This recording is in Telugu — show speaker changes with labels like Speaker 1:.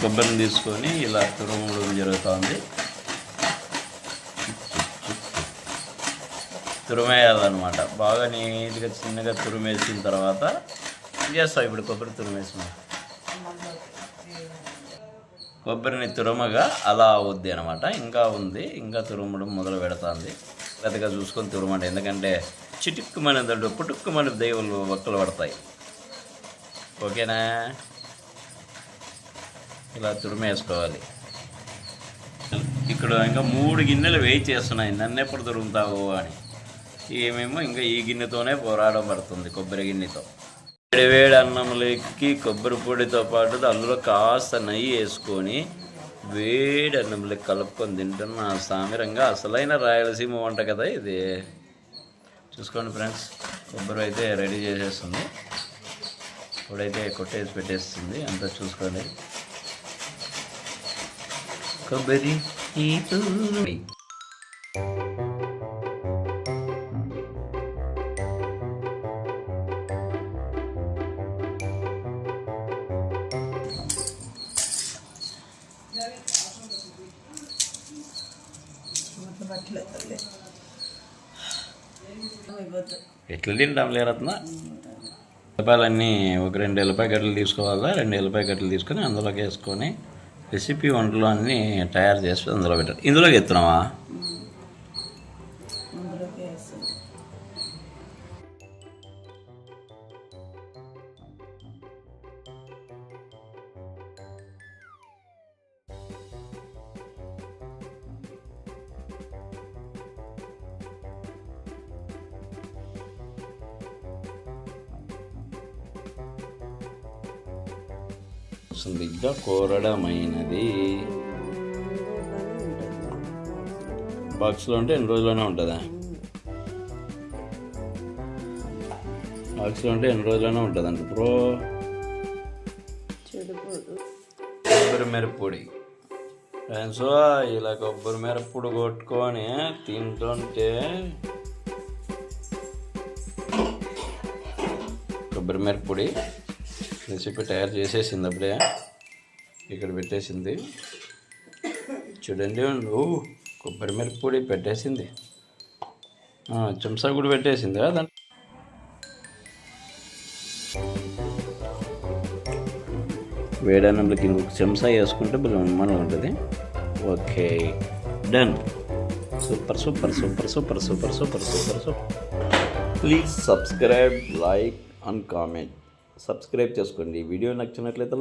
Speaker 1: కొబ్బరిని తీసుకొని ఇలా తురుముడు జరుగుతుంది. తురిమేయాలన్నమాట. బాగా నీట్గా చిన్నగా తురిమేసిన తర్వాత చేస్తాం ఇప్పుడు కొబ్బరి తురిమేసిన. కొబ్బరిని తురమగా అలా అవుద్ది అనమాట ఇంకా ఉంది ఇంకా తురుమడం మొదలు పెడుతుంది. పెద్దగా చూసుకొని తురమంట ఎందుకంటే చిటుక్కుమని దడ్డు పుట్టుక్కుమని దైవాలు ఒక్కలు పడతాయి. ఓకేనా? ఇలా తురిమేసుకోవాలి. ఇక్కడ ఇంకా మూడు గిన్నెలు వేయి చేస్తున్నాయి. నన్ను ఎప్పుడు దొరుకుతావు అని. ఏమేమో ఇంకా ఈ గిన్నెతోనే పోరాడం పడుతుంది కొబ్బరి గిన్నెతో. వేడి వేడి అన్నంలోకి కొబ్బరి పొడితో పాటు అందులో కాస్త నెయ్యి వేసుకొని వేడి అన్నంలో కలుపుకొని తింటున్న సామిరంగా అసలైన రాయలసీమ వంట కదా ఇది. చూసుకోండి ఫ్రెండ్స్ కొబ్బరి అయితే రెడీ చేసేస్తుంది. ఇప్పుడైతే కొట్టేసి పెట్టేస్తుంది. అంతా చూసుకోండి. కొబ్బరి ఎట్లా తింటాం లేరత్న ఎల్లిపాయలన్నీ ఒక రెండు ఎల్లిపాయ గడ్డలు తీసుకోవాలా? రెండు ఎల్లిపాయ గడ్డలు తీసుకొని అందులోకి వేసుకొని రెసిపీ వంటలు అన్నీ తయారు చేసి అందులో పెట్టాలి ఇందులోకి ఎత్తున్నావా సుందిగ్గా కోరడమైనది. బాక్స్లో ఉంటే ఎన్ని రోజుల్లోనే ఉంటుందా? బాక్స్లో ఉంటే ఎన్ని రోజుల్లోనే ఉంటుంది అంట ప్రో కొబ్బరి మిరప్పొడి. ఫ్రెండ్స్ ఇలా కొబ్బరి మిరప్పొడి కొట్టుకొని తింటుంటే కొబ్బరి మిరప్పొడి రెసిపీ తయారు చేసేసింది అప్పుడే. ఇక్కడ పెట్టేసింది. చూడండి ఓ కొబ్బరి మిరప్పొడి పెట్టేసింది. చెంచా కూడా పెట్టేసింది దాంట్లో. వేడన్నంలోకి ఇంకొక చెంచా వేసుకుంటే మనం ఉంటుంది. Okay done. Super super super super super super super super. Please subscribe like and comment. Subscribe చేసుకోండి. ఈ వీడియో నచ్చినట్లయితే